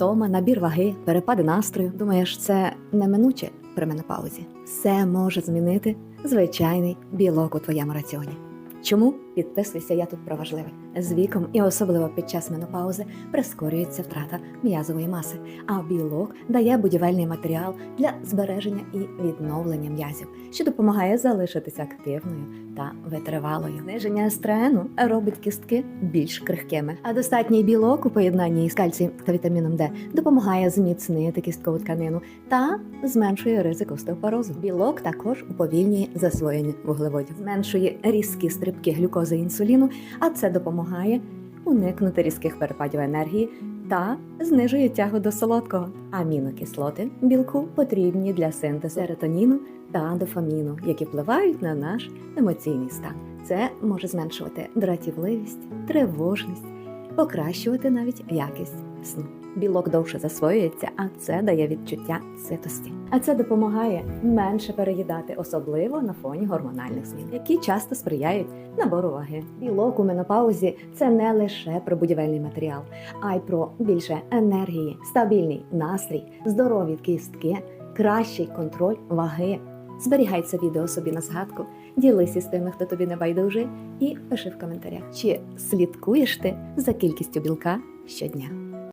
втома, набір ваги, перепади настрою. Думаєш, це неминуче при менопаузі? Все може змінити звичайний білок у твоєму раціоні. Чому підписуйся, я тут про важливе. З віком і особливо під час менопаузи прискорюється втрата м'язової маси, а білок дає будівельний матеріал для збереження і відновлення м'язів, що допомагає залишитися активною та витривалою. Зниження естрену робить кістки більш крихкими, а достатній білок у поєднанні із кальцієм та вітаміном Д допомагає зміцнити кісткову тканину та зменшує ризик остеопорозу. Білок також уповільнює засвоєння вуглеводів, зменшує різкі стрибки глюкози і інсуліну, а це допомагає уникнути різких перепадів енергії та знижує тягу до солодкого. Амінокислоти білку потрібні для синтезу серотоніну та дофаміну, які впливають на наш емоційний стан. Це може зменшувати дратівливість, тривожність, покращувати навіть якість сну. Білок довше засвоюється, а це дає відчуття ситості. А це допомагає менше переїдати, особливо на фоні гормональних змін, які часто сприяють набору ваги. Білок у менопаузі це не лише про будівельний матеріал, а й про більше енергії, стабільний настрій, здорові кістки, кращий контроль ваги. Зберігай це відео собі на згадку, ділися з тими, хто тобі не байдуже, і пиши в коментарях, чи слідкуєш ти за кількістю білка щодня.